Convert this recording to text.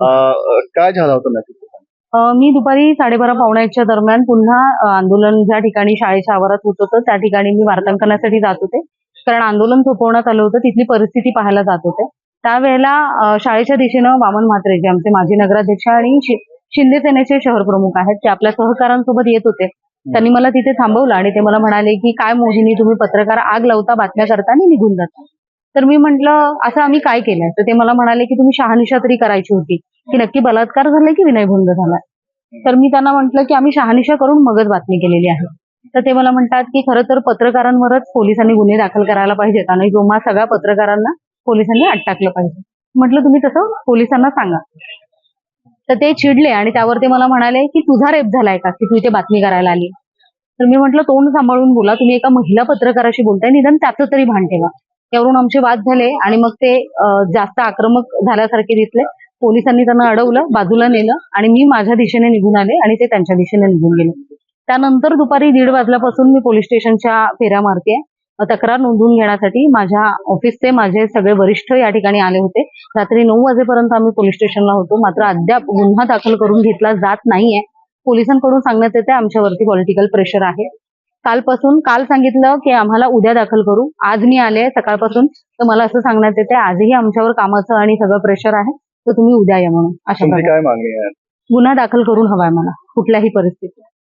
काय झालं होतं नक्की मी दुपारी साडेबारा पावण्याच्या दरम्यान पुन्हा आंदोलन ज्या ठिकाणी शाळेच्या आवारात होत होतं त्या ठिकाणी मी वार्तांकनासाठी जात होते. कारण आंदोलन थोपवण्यात आलं होतं तिथली परिस्थिती पाहायला जात होते. त्यावेळेला शाळेच्या दिशेनं वामन म्हात्रे जे आमचे माजी नगराध्यक्ष आणि शिंदे सेनेचे शहर प्रमुख आहेत ते आपल्या सहकारांसोबत येत होते त्यांनी मला तिथे थांबवलं आणि ते मला म्हणाले की काय मोहिनी तुम्ही पत्रकार आग लावता बातम्या करता आणि निघून जाता. तर मी म्हंटल असं आम्ही काय केलंय? तर ते मला म्हणाले की तुम्ही शहानिशा तरी करायची होती की नक्की बलात्कार झालाय की विनयभंग झालाय? तर मी त्यांना म्हटलं की आम्ही शहानिशा करून मगच बातमी केलेली आहे. तर ते मला म्हणतात की खरं तर पत्रकारांवरच पोलिसांनी गुन्हे दाखल करायला पाहिजेत आणि जोमा सगळ्या पत्रकारांना पोलिसांनी अटकलं टाकलं पाहिजे. म्हटलं तुम्ही तसं पोलिसांना सांगा. तर ते चिडले आणि त्यावर ते मला म्हणाले की तुझा रेप झालाय का की तू इथे बातमी करायला आली? तर मी म्हटलं तोंड सांभाळून बोला तुम्ही एका महिला पत्रकाराशी बोलताय निदान त्याचं तरी भान ठेवा. त्यावरून आमचे वाद झाले आणि मग ते जास्त आक्रमक झाल्यासारखे दिसले. पोलिसांनी त्यांना अडवलं बाजूला नेलं आणि मी माझ्या दिशेने निघून आले आणि ते त्यांच्या दिशेने निघून गेले. त्यानंतर दुपारी दीड वाजल्यापासून मी पोलीस स्टेशनच्या फेऱ्या मारते तक्रार नोंदवून घेण्यासाठी माझ्या ऑफिसचे माझे सगळे वरिष्ठ या ठिकाणी आले होते. रात्री नऊ वाजेपर्यंत आम्ही पोलीस स्टेशनला होतो. मात्र अद्याप गुन्हा दाखल करून घेतला जात नाहीये. पोलिसांकडून सांगण्यात येते आमच्यावरती पॉलिटिकल प्रेशर आहे. कालपासून काल सांगितलं की आम्हाला उद्या दाखल करू. आज मी आले सकाळपासून. तर मला असं सांगण्यात येते आजही आमच्यावर कामाचं आणि सगळं प्रेशर आहे. तर तुम्ही उद्या या म्हणून. अशा प्रकारे. गुन्हा दाखल करून हवाय मला कुठल्याही परिस्थितीत.